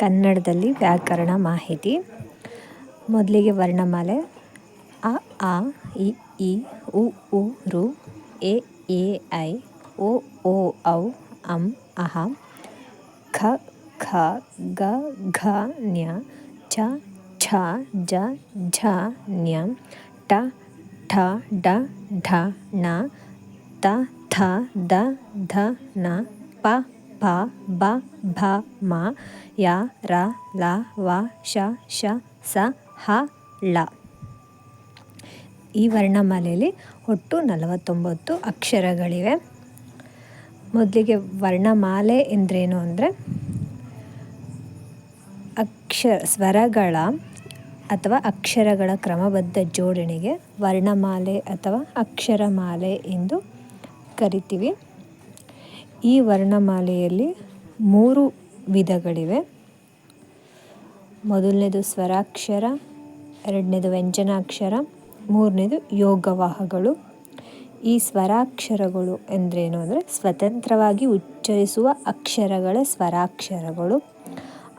ಕನ್ನಡದಲ್ಲಿ ವ್ಯಾಕರಣ ಮಾಹಿತಿ. ಮೊದಲಿಗೆ ವರ್ಣಮಾಲೆ. ಅ, ಆ, ಇ ಈ ಉ ಉ, ರು, ಎ ಎ, ಐ, ಓ ಓ, ಔ, ಅಂ, ಅಹ, ಖ ಖ, ಗ, ಘ ಜ್ಞ ಚ, ಛ, ಜ, ಝ ಞ ಟ ಠ ಡ ಢ, ಣ, ತ, ಥ, ದ, ಧ, ನ, ಪ. ಪ, ಬ, ಭ, ಮ, ಯ, ರ, ಲ, ವ, ಶ ಶ, ಸ, ಹ, ಳ. ಈ ವರ್ಣಮಾಲೆಯಲ್ಲಿ ಒಟ್ಟು ನಲವತ್ತೊಂಬತ್ತು ಅಕ್ಷರಗಳಿವೆ. ಮೊದಲಿಗೆ ವರ್ಣಮಾಲೆ ಎಂದರೇನು ಅಂದರೆ ಅಕ್ಷರ ಸ್ವರಗಳ ಅಥವಾ ಅಕ್ಷರಗಳ ಕ್ರಮಬದ್ಧ ಜೋಡಣೆಗೆ ವರ್ಣಮಾಲೆ ಅಥವಾ ಅಕ್ಷರಮಾಲೆ ಎಂದು ಕರಿತೀವಿ. ಈ ವರ್ಣಮಾಲೆಯಲ್ಲಿ ಮೂರು ವಿಧಗಳಿವೆ. ಮೊದಲನೇದು ಸ್ವರಾಕ್ಷರ, ಎರಡನೇದು ವ್ಯಂಜನಾಕ್ಷರ, ಮೂರನೇದು ಯೋಗವಾಹಗಳು. ಈ ಸ್ವರಾಕ್ಷರಗಳು ಎಂದರೇನು ಅಂದರೆ ಸ್ವತಂತ್ರವಾಗಿ ಉಚ್ಚರಿಸುವ ಅಕ್ಷರಗಳ ಸ್ವರಾಕ್ಷರಗಳು.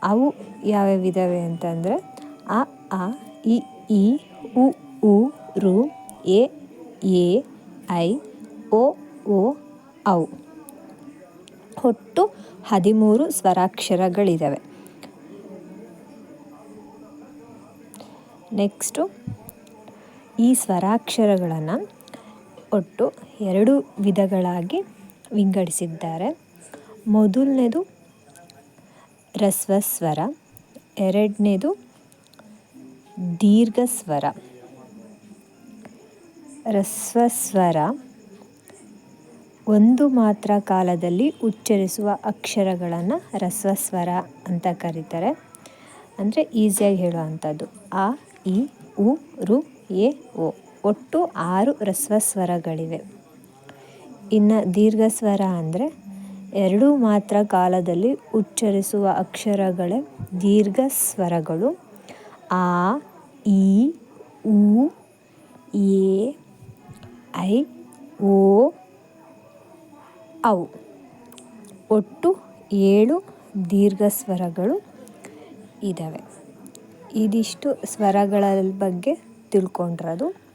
ಅವು ಯಾವ ವಿಧವೆ ಅಂತಂದರೆ ಅ, ಆ, ಇ, ಈ, ಉ ಉ, ರು, ಎ ಎ, ಐ, ಓ ಓ, ಔ. ಒಟ್ಟು ಹದಿಮೂರು ಸ್ವರಾಕ್ಷರಗಳಿದ್ದಾವೆ ನೆಕ್ಸ್ಟು, ಈ ಸ್ವರಾಕ್ಷರಗಳನ್ನು ಒಟ್ಟು ಎರಡು ವಿಧಗಳಾಗಿ ವಿಂಗಡಿಸಿದ್ದಾರೆ. ಮೊದಲನೇದು ರಸ್ವಸ್ವರ, ಎರಡನೇದು ದೀರ್ಘ ಸ್ವರ ರಸ್ವಸ್ವರ ಒಂದು ಮಾತ್ರ ಕಾಲದಲ್ಲಿ ಉಚ್ಚರಿಸುವ ಅಕ್ಷರಗಳನ್ನು ರಸ್ವಸ್ವರ ಅಂತ ಕರೀತಾರೆ. ಅಂದರೆ ಈಸಿಯಾಗಿ ಹೇಳುವಂಥದ್ದು. ಆ ಇ ಉ, ರು, ಎ, ಓ. ಒಟ್ಟು ಆರು ರಸ್ವಸ್ವರಗಳಿವೆ ಇನ್ನು ದೀರ್ಘ ಸ್ವರ ಅಂದರೆ ಎರಡು ಮಾತ್ರ ಕಾಲದಲ್ಲಿ ಉಚ್ಚರಿಸುವ ಅಕ್ಷರಗಳೇ ದೀರ್ಘ ಸ್ವರಗಳು ಆ ಇ ಉ ಅವು. ಒಟ್ಟು ಏಳು ದೀರ್ಘ ಸ್ವರಗಳು ಇದ್ದಾವೆ ಇದಿಷ್ಟು ಸ್ವರಗಳ ಬಗ್ಗೆ ತಿಳ್ಕೊಂಡಿರೋದು.